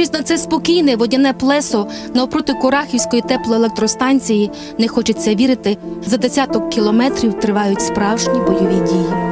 дивлячись на це спокійне водяне плесо навпроти Курахівської теплоелектростанції, не хочеться вірити, за десяток кілометрів тривають справжні бойові дії.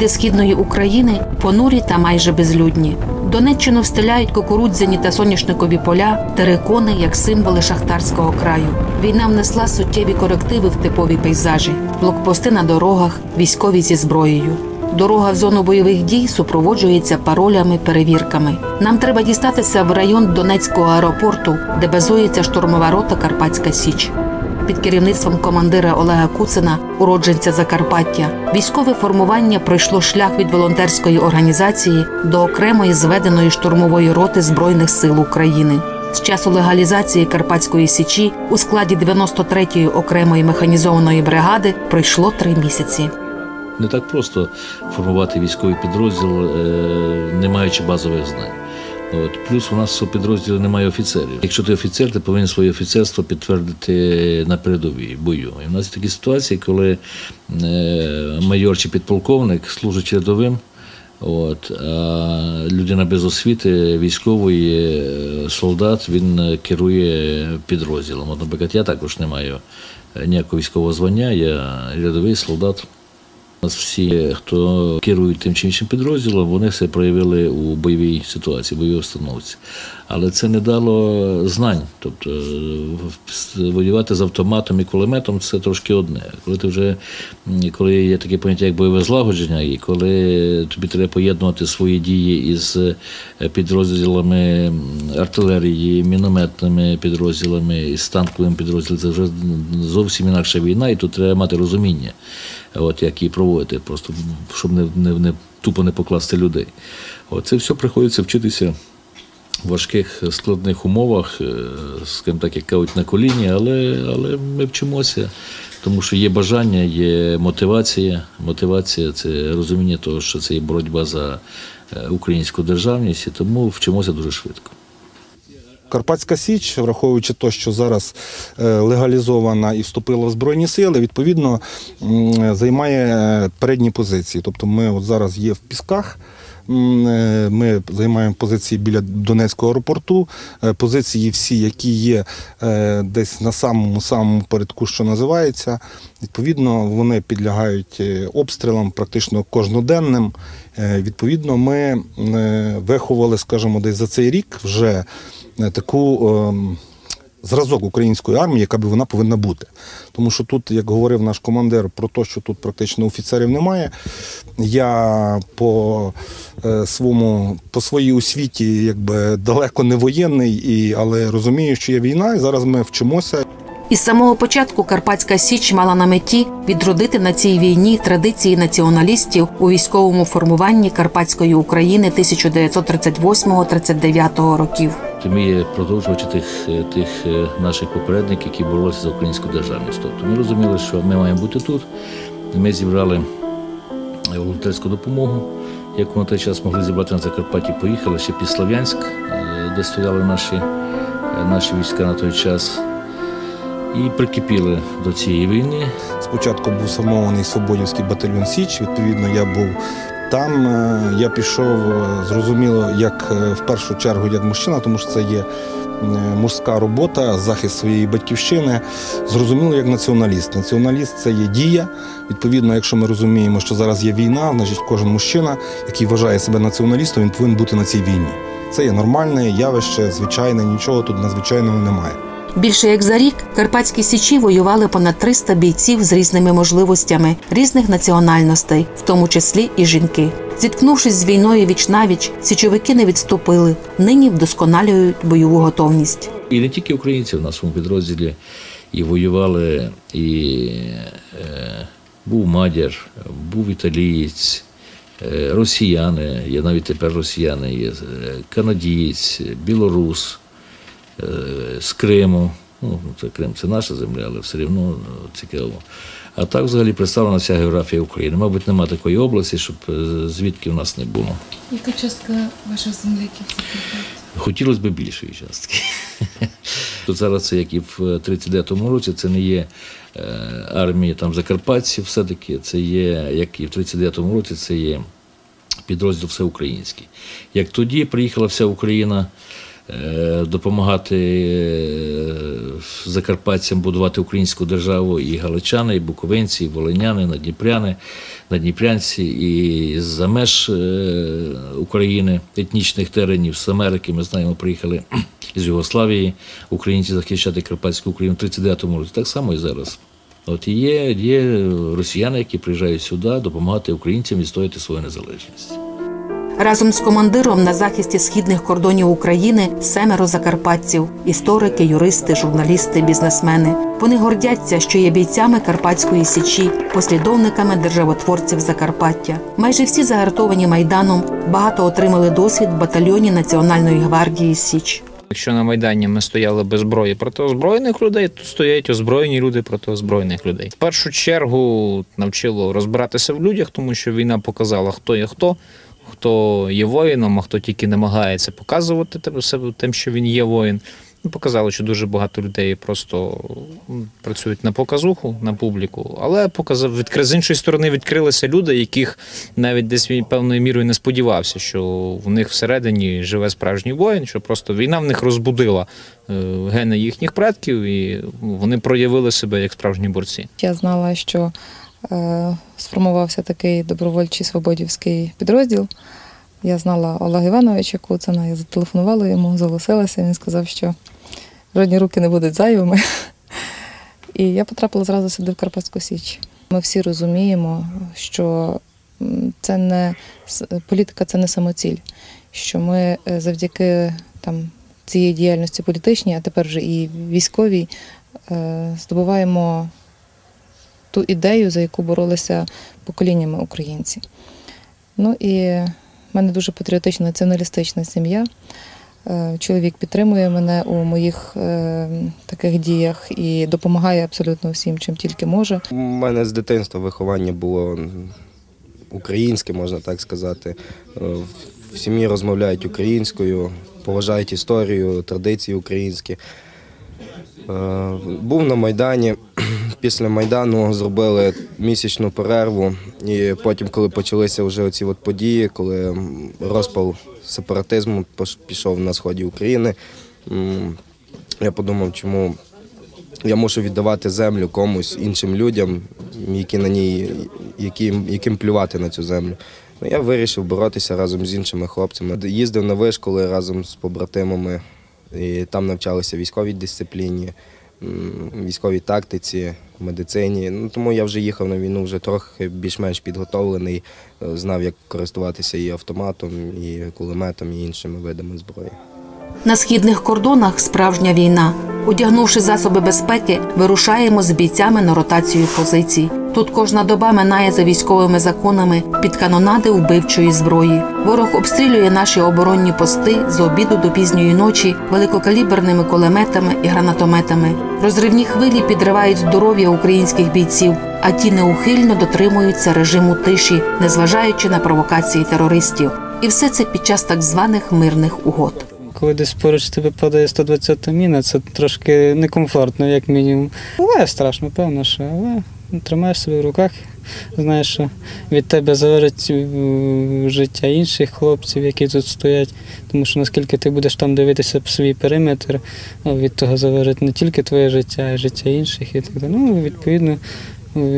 Овиди східної України понурі та майже безлюдні. Донеччину встиляють кукурудзяні та соняшникові поля, терикони як символи шахтарського краю. Війна внесла суттєві корективи в типові пейзажі, блокпости на дорогах, військові зі зброєю. Дорога в зону бойових дій супроводжується паролями, перевірками. Нам треба дістатися в район Донецького аеропорту, де базується штурмова рота Карпатська Січ під керівництвом командира Олега Куцина, уродженця Закарпаття, військове формування пройшло шлях від волонтерської організації до окремої зведеної штурмової роти Збройних сил України. З часу легалізації Карпатської січі у складі 93-ї окремої механізованої бригади пройшло три місяці. Не так просто формувати військовий підрозділ, е, не маючи базових знань. От. Плюс у нас у підрозділі немає офіцерів. Якщо ти офіцер, ти повинен своє офіцерство підтвердити на передовій бою. І в нас є такі ситуації, коли е, майор чи підполковник служить рядовим. От, а людина без освіти, військовий е, солдат, він е, керує підрозділом. От, наприклад, я також не маю ніякого військового звання, я рядовий солдат. Всі, хто керують тим чи іншим підрозділом, вони все проявили у бойовій ситуації, бойовій установці. Але це не дало знань. Тобто воювати з автоматом і кулеметом це трошки одне. Коли ти вже коли є таке поняття, як бойове злагодження, і коли тобі треба поєднувати свої дії із е, підрозділами артилерії, мінометними підрозділами, із танковими підрозділами, це вже зовсім інакша війна, і тут треба мати розуміння от як її проводити, просто щоб не, не, не тупо не покласти людей. От це все приходиться вчитися в важких складних умовах, е, скажімо так, як кажуть, на коліні, але, але ми вчимося, тому що є бажання, є мотивація. Мотивація це розуміння того, що це є боротьба за е, українську державність, і тому вчимося дуже швидко. Карпатська Січ, враховуючи те, що зараз е, легалізована і вступила в Збройні сили, відповідно займає е, передні позиції. Тобто ми от зараз є в Пісках. е, Ми займаємо позиції біля Донецького аеропорту. Позиції всі, які є десь на самому самому передку, що називається. Відповідно, вони підлягають обстрілам практично кожноденним. Відповідно, ми виховали, скажімо, десь за цей рік вже таку ем, зразок української армії, яка б вона повинна бути. Тому що тут, як говорив наш командир, про те, що тут практично офіцерів немає. Я по е, своєму по своїй освіті якби далеко не воєнний, і, але розумію, що є війна, і зараз ми вчимося. Із самого початку Карпатська Січ мала на меті відродити на цій війні традиції націоналістів у військовому формуванні Карпатської України 1938-39 років. Ми є продовжувачі тих, тих е, наших попередників, які боролися за українську державність. Тобто ми розуміли, що ми маємо бути тут. Ми зібрали волонтерську допомогу, яку на той час могли зібрати на Закарпатті. Поїхали ще під Слов'янськ, е, де стояли наші, е, наші війська на той час, і прикипіли до цієї війни. Спочатку був сформований Свободівський батальйон Січ. Відповідно, я був там. Е, Я пішов е, зрозуміло, як е, в першу чергу як мужчина, тому що це є мужська робота, захист своєї батьківщини. Зрозуміло, як націоналіст. Націоналіст це є дія. Відповідно, якщо ми розуміємо, що зараз є війна, значить кожен мужчина, який вважає себе націоналістом, він повинен бути на цій війні. Це є нормальне явище, звичайне, нічого тут надзвичайного немає. Більше як за рік Карпатські січі воювали понад 300 бійців з різними можливостями, різних національностей, в тому числі і жінки. Зіткнувшись з війною віч навіч, січовики не відступили. Нині вдосконалюють бойову готовність. І не тільки українці в нашому підрозділі і воювали, і е, був мадяр, був італієць, е, росіяни, є навіть тепер росіяни, є е, канадієць, білорус, з Криму. Ну, це Крим це наша земля, але все одно цікаво. А так взагалі представлена вся географія України. Мабуть, немає такої області, щоб е, звідки в нас не було. Яка частка ваших земляків? Хотілося б більшої частки. Тут зараз це як і в 39-му році, це не є е, армія там закарпатців, все-таки це є, як і в 39-му році, це є підрозділ всеукраїнський. Як тоді приїхала вся Україна е, допомагати е, закарпатцям будувати українську державу і галичани, і буковинці, і волиняни, надніпряни, надніпрянці, і з-за меж е, України, етнічних теренів, з Америки, ми знаємо, приїхали з Югославії українці захищати Карпатську Україну в 39-му році. Так само і зараз. От є, є росіяни, які приїжджають сюди допомагати українцям відстояти свою незалежність. Разом з командиром на захисті східних кордонів України семеро закарпатців історики, юристи, журналісти, бізнесмени. Вони гордяться, що є бійцями Карпатської січі, послідовниками державотворців Закарпаття. Майже всі загартовані майданом, багато отримали досвід в батальйоні Національної гвардії Січ. Якщо на Майдані ми стояли без зброї проти озброєних людей, то стоять озброєні люди проти озброєних людей. В першу чергу навчило розбиратися в людях, тому що війна показала, хто є хто, хто є воїном, а хто тільки намагається показувати себе тим, що він є воїн. Ну, Показало, що дуже багато людей просто працюють на показуху, на публіку, але показав, відкри, з іншої сторони відкрилися люди, яких навіть десь він певною мірою не сподівався, що в них всередині живе справжній воїн, що просто війна в них розбудила е, гени їхніх предків, і вони проявили себе як справжні борці. Я знала, що сформувався такий добровольчий свободівський підрозділ. Я знала Олега Івановича Куцина, я зателефонувала йому, зголосилася. Він сказав, що жодні руки не будуть зайвими. І я потрапила зразу сюди в Карпатську Січ. Ми всі розуміємо, що це не політика це не самоціль, що ми е, завдяки там, цієї діяльності політичній, а тепер вже і військовій, е, здобуваємо ту ідею, за яку боролися поколіннями українці. Ну і в мене дуже патріотична націоналістична сім'я. Е, Чоловік підтримує мене у моїх е, таких діях і допомагає абсолютно всім, чим тільки може. У мене з дитинства виховання було українське, можна так сказати. Е, В сім'ї розмовляють українською, поважають історію, традиції українські. Е, Був на Майдані. Після Майдану зробили місячну перерву. І потім, коли почалися вже оці от події, коли розпал сепаратизму пішов на сході України, я подумав, чому я мушу віддавати землю комусь іншим людям, які на ній, яким, яким плювати на цю землю. Ну, я вирішив боротися разом з іншими хлопцями. Їздив на вишколи разом з побратимами, і там навчалися військовій дисципліні, військовій тактиці, медицині. Ну, тому я вже їхав на війну вже трохи більш-менш підготовлений, е, знав, як користуватися і автоматом, і кулеметом, і іншими видами зброї. На східних кордонах справжня війна. Одягнувши засоби безпеки, вирушаємо з бійцями на ротацію позицій. Тут кожна доба минає за військовими законами під канонади вбивчої зброї. Ворог обстрілює наші оборонні пости з обіду до пізньої ночі великокаліберними кулеметами і гранатометами. Розривні хвилі підривають здоров'я українських бійців, а ті неухильно дотримуються режиму тиші, незважаючи на провокації терористів. І все це під час так званих мирних угод. Коли десь поруч тебе падає 120 міна, це трошки некомфортно, як мінімум. Буває страшно, певно, що, але тримаєш себе в руках, знаєш, що від тебе залежить е, життя інших хлопців, які тут стоять. Тому що наскільки ти будеш там дивитися свій периметр, від того залежить не тільки твоє життя, а й життя інших і так далі. Ну, відповідно,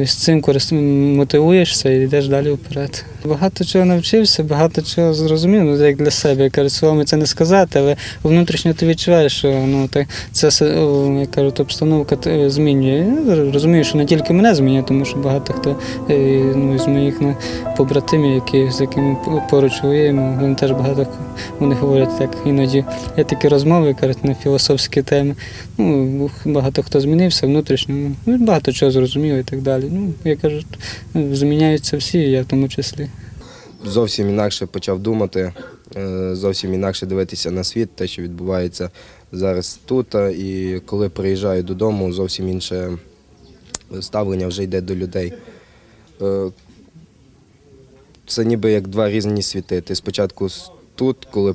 з цим корист... мотивуєшся і йдеш далі вперед. Багато чого навчився, багато чого зрозумів, ну як для себе. Я кажу, словами це не сказати, але внутрішньо ти відчуваєш, що ну так це о, як обстановка змінює. Я розумію, що не тільки мене змінює, тому що багато хто е, ну, з моїх ну, побратимів, які з якими по- поруч воюємо, вони теж багато вони говорять так іноді. Є такі розмови, кажуть, на філософські теми. Ну, багато хто змінився внутрішньо, ну, багато чого зрозумів і так далі. Ну, я кажу, зміняються всі, я в тому числі. Зовсім інакше почав думати, е, зовсім інакше дивитися на світ, те, що відбувається зараз тут. І коли приїжджаю додому, зовсім інше ставлення вже йде до людей. Е, Це ніби як два різні світи. Ти спочатку тут, коли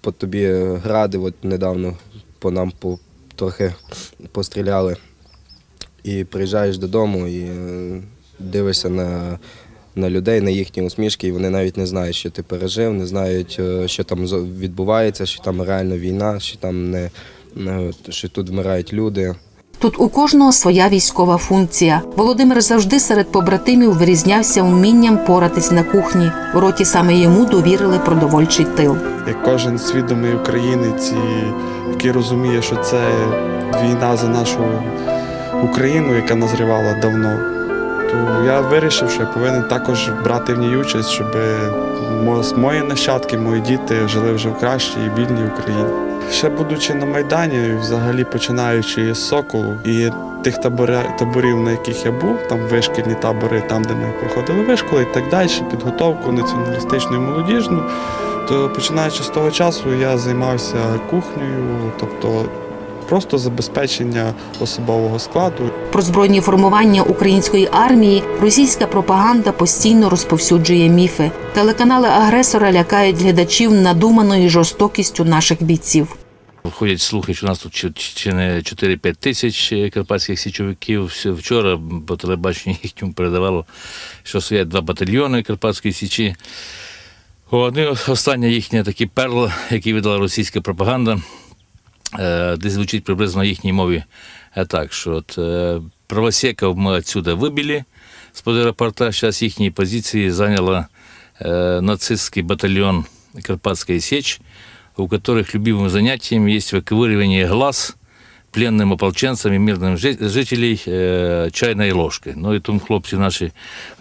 по тобі гради, от недавно по нам по, трохи постріляли. І приїжджаєш додому і е, дивишся на, на людей, на їхні усмішки, і вони навіть не знають, що ти пережив, не знають, е, що там відбувається, що там реально війна, що там не, не що тут вмирають люди. Тут у кожного своя військова функція. Володимир завжди серед побратимів вирізнявся вмінням поратись на кухні. У роті саме йому довірили продовольчий тил. як кожен свідомий українець, який розуміє, що це війна за нашу Україну, яка назрівала давно, то я вирішив, що я повинен також брати в ній участь, щоб мої нащадки, мої діти жили вже в кращій і вільній Україні. Ще будучи на Майдані, взагалі починаючи з Соколу і тих таборів, на яких я був, там вишкільні табори, там, де ми проходили вишколи і так далі, підготовку націоналістичну і молодіжну, то починаючи з того часу я займався кухнею, тобто просто забезпечення особового складу. Про збройні формування української армії російська пропаганда постійно розповсюджує міфи. Телеканали агресора лякають глядачів надуманою жорстокістю наших бійців. Ходять слухи, що у нас тут чи, чи не 4-5 тисяч е, карпатських січовиків. Вчора по телебаченню їхньому передавало, що стоять два батальйони Карпатської січі. Вони остання їхня такі перл, які видала російська пропаганда, е, де звучить приблизно на їхній мові е, так, що от, е, правосеков ми отсюда вибили з-під аеропорта, зараз їхні позиції зайняла э, нацистский батальон Карпатская сечь, у которых любимым занятием есть выковыривание глаз пленным ополченцам і мирним жи- жителей е, чайної ложки. Ну і тому хлопці наші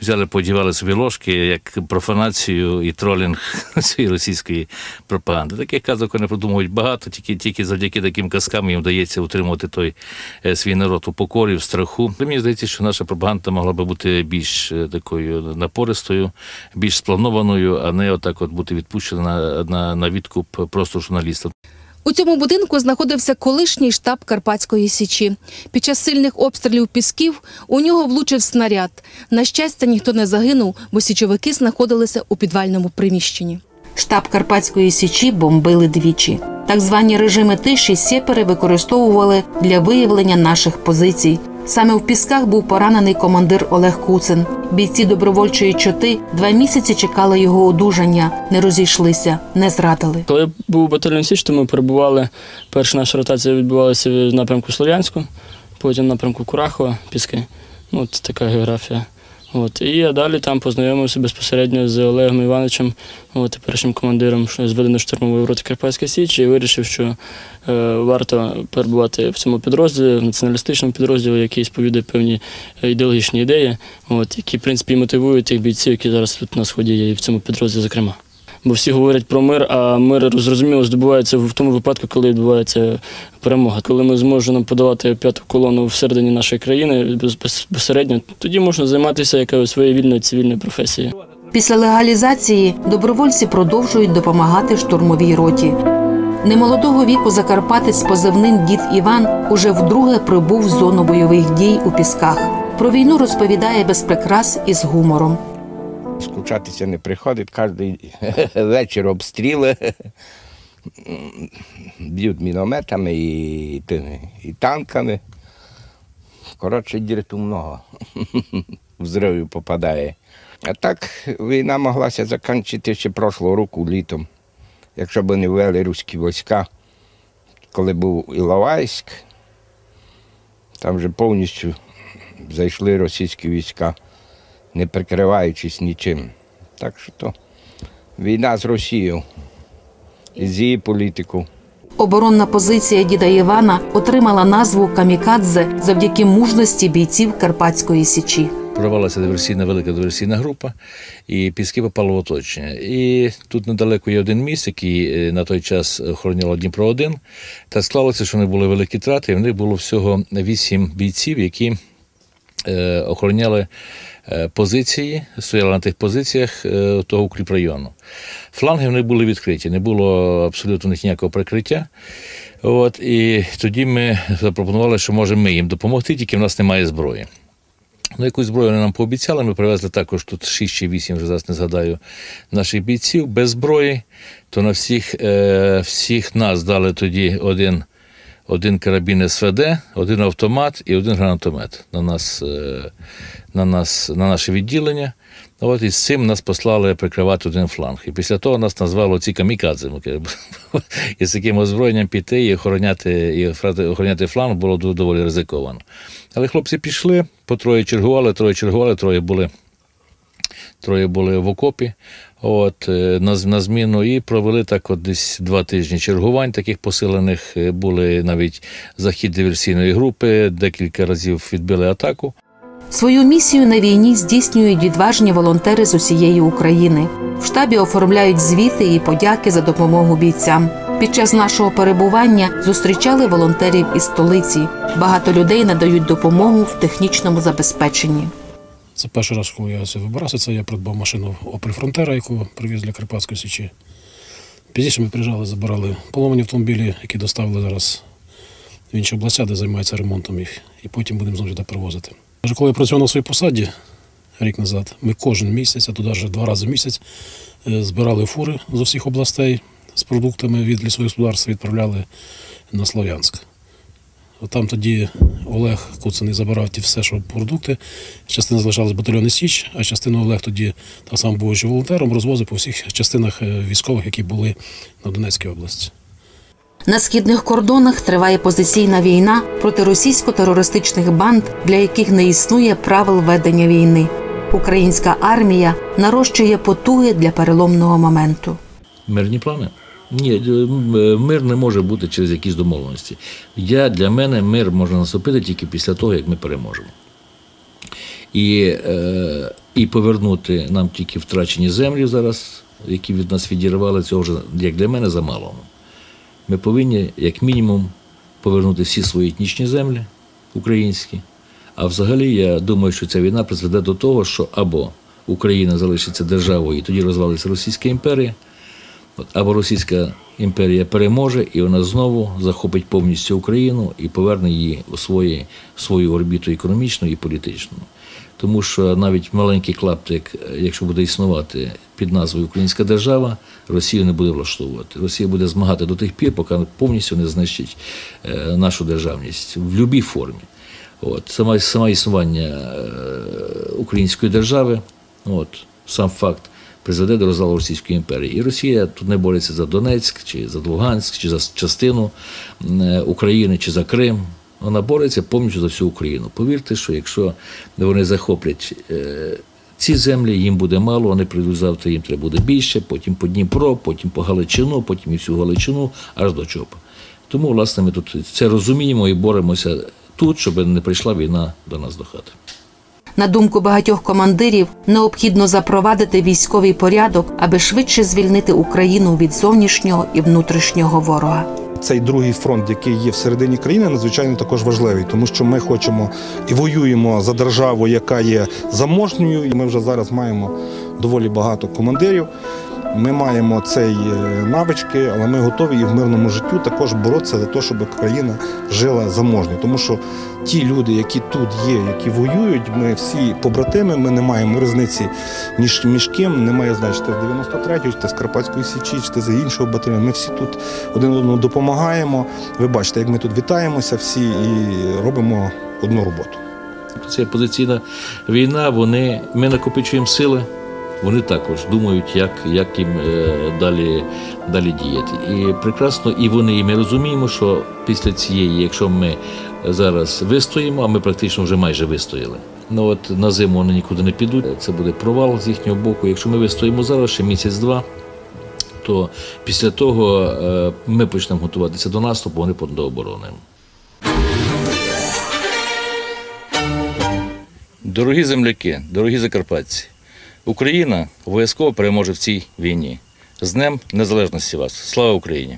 взяли, подівали собі ложки як профанацію і тролінг цієї російської пропаганди. Таких казок вони придумують багато, тільки, тільки завдяки таким казкам їм вдається утримувати той е, свій народ у покорі, в страху. Мені здається, що наша пропаганда могла би бути більш е, такою напористою, більш спланованою, а не отак от бути відпущена на, на, на відкуп просто журналістам. У цьому будинку знаходився колишній штаб Карпатської січі. Під час сильних обстрілів пісків у нього влучив снаряд. На щастя, ніхто не загинув, бо січовики знаходилися у підвальному приміщенні. Штаб Карпатської січі бомбили двічі. Так звані режими тиші сєпери використовували для виявлення наших позицій. Саме в пісках був поранений командир Олег Куцин. Бійці добровольчої чоти два місяці чекали його одужання, не розійшлися, не зрадили. Коли був батальйон Січ, то ми перебували. Перша наша ротація відбувалася в напрямку Слов'янську, потім в напрямку Курахова, Піски. Ну, от така географія. От. І я далі там познайомився безпосередньо з Олегом Івановичем, от, теперішнім командиром зведено штурмової роти Карпатська Січ, і вирішив, що е, варто перебувати в цьому підрозділі, в націоналістичному підрозділі, який сповідує певні е, ідеологічні ідеї, от, які, в принципі, мотивують тих бійців, які зараз тут на сході є, і в цьому підрозділі, зокрема. Бо всі говорять про мир, а мир зрозуміло здобувається в тому випадку, коли відбувається перемога. Коли ми зможемо подавати п'яту колону всередині нашої країни без- без- безпосередньо, тоді можна займатися якоюсь своєю вільною цивільною професією. Після легалізації добровольці продовжують допомагати штурмовій роті. Немолодого віку закарпатець позивним дід Іван уже вдруге прибув в зону бойових дій у пісках. Про війну розповідає без прикрас і з гумором. Скучатися не приходить, кожен вечір обстріли. Б'ють мінометами і, тими, і танками. Коротше, дірту много. Взривів попадає. А так війна моглася закінчити ще прошлого року літом, якщо б не ввели руські війська, коли був Іловайськ, там вже повністю зайшли російські війська не прикриваючись нічим. Так що то війна з Росією і з її політикою. Оборонна позиція діда Івана отримала назву Камікадзе завдяки мужності бійців Карпатської січі. Прорвалася диверсійна велика диверсійна група, і піски попали в оточення. І тут недалеко є один міст, який е, на той час охороняло Дніпро 1 Та склалося, що вони були великі трати, і в них було всього вісім бійців, які е, охороняли позиції, стояли на тих позиціях е, того укріпрайону. Фланги вони були відкриті, не було абсолютно них ніякого прикриття. От, і тоді ми запропонували, що можемо ми їм допомогти, тільки в нас немає зброї. Ну, якусь зброю вони нам пообіцяли. Ми привезли також тут 6 чи 8, вже зараз не згадаю, наших бійців без зброї. То на всіх, е, всіх нас дали тоді один, один карабін СВД, один автомат і один гранатомет на нас, е, на нас, на наше відділення. От і цим нас послали прикривати один фланг. І після того нас назвали ці камікадзе. І з таким озброєнням піти і охороняти, і охороняти фланг було доволі ризиковано. Але хлопці пішли, по троє чергували, троє чергували, троє були, троє були в окопі. От, е, на, на зміну і провели так от десь два тижні чергувань таких посилених. Е, Були навіть захід диверсійної групи, декілька разів відбили атаку. Свою місію на війні здійснюють відважні волонтери з усієї України. В штабі оформляють звіти і подяки за допомогу бійцям. Під час нашого перебування зустрічали волонтерів із столиці. Багато людей надають допомогу в технічному забезпеченні. Це перший раз, коли я це вибирався, це я придбав машину Opel Frontera, яку привіз для Карпатської Січі. Пізніше ми приїжджали, забирали поломані автомобілі, які доставили зараз в інші областя, де займаються ремонтом їх, і потім будемо знову сюди привозити. Коли я працював на своїй посаді рік назад, ми кожен місяць, а туди вже два рази в місяць, е, збирали фури з усіх областей з продуктами від лісових господарств, відправляли на Слов'янськ. Там тоді Олег Куцений забирав ті все, що продукти. Частина залишалась в батальйоні Січ, а частину Олег тоді, так само будучи волонтером, розвозив по всіх частинах е, військових, які були на Донецькій області. На східних кордонах триває позиційна війна проти російсько-терористичних банд, для яких не існує правил ведення війни. Українська армія нарощує потуги для переломного моменту. Мирні плани? Ні, е, е, мир не може бути через якісь домовленості. Я, для мене мир може наступити тільки після того, як ми переможемо. І, е, і повернути нам тільки втрачені землі зараз, які від нас відірвали, цього вже, як для мене, замало. Ми повинні, як мінімум, повернути всі свої етнічні землі українські. А взагалі, я думаю, що ця війна призведе до того, що або Україна залишиться державою, і тоді розвалиться Російська імперія, От, або Російська імперія переможе, і вона знову захопить повністю Україну і поверне її у свої, свою орбіту економічну і політичну. Тому що навіть маленький клаптик, е, якщо буде існувати під назвою Українська держава, Росію не буде влаштовувати. Росія буде змагати до тих пір, поки повністю не знищить е, нашу державність в будь-якій формі. От, саме, саме існування е, української держави, от, сам факт призведе до розвалу Російської імперії. І Росія тут не бореться за Донецьк, чи за Луганськ, чи за частину е, України, чи за Крим. Вона бореться повністю за всю Україну. Повірте, що якщо вони захоплять е, ці землі, їм буде мало, вони прийдуть завтра, їм треба буде більше, потім по Дніпро, потім по Галичину, потім і всю Галичину, аж до Чопа. Тому, власне, ми тут це розуміємо і боремося тут, щоб не прийшла війна до нас до хати. На думку багатьох командирів, необхідно запровадити військовий порядок, аби швидше звільнити Україну від зовнішнього і внутрішнього ворога. Цей другий фронт, який є всередині країни, надзвичайно також важливий, тому що ми хочемо і воюємо за державу, яка є заможньою, і ми вже зараз маємо доволі багато командирів. Ми маємо цей е, навички, але ми готові і в мирному життю також боротися за те, щоб країна жила заможньо. Тому що ті люди, які тут є, які воюють, ми всі побратими, ми не маємо різниці між, між ким, немає чи ти з 93-ї, чи ти з Карпатської Січі, чи ти з іншого батальйону. Ми всі тут один одному допомагаємо. Ви бачите, як ми тут вітаємося всі і робимо одну роботу. Це позиційна війна, вони, ми накопичуємо сили, вони також думають, як, як їм е, далі, далі діяти. І прекрасно, і вони, і ми розуміємо, що після цієї, якщо ми зараз вистоїмо, а ми практично вже майже вистояли. Ну от на зиму вони нікуди не підуть. Це буде провал з їхнього боку. Якщо ми вистоїмо зараз, ще місяць-два, то після того е, ми почнемо готуватися до наступу, вони до оборони. Дорогі земляки, дорогі закарпатці, Україна обов'язково переможе в цій війні. З Днем Незалежності вас! Слава Україні!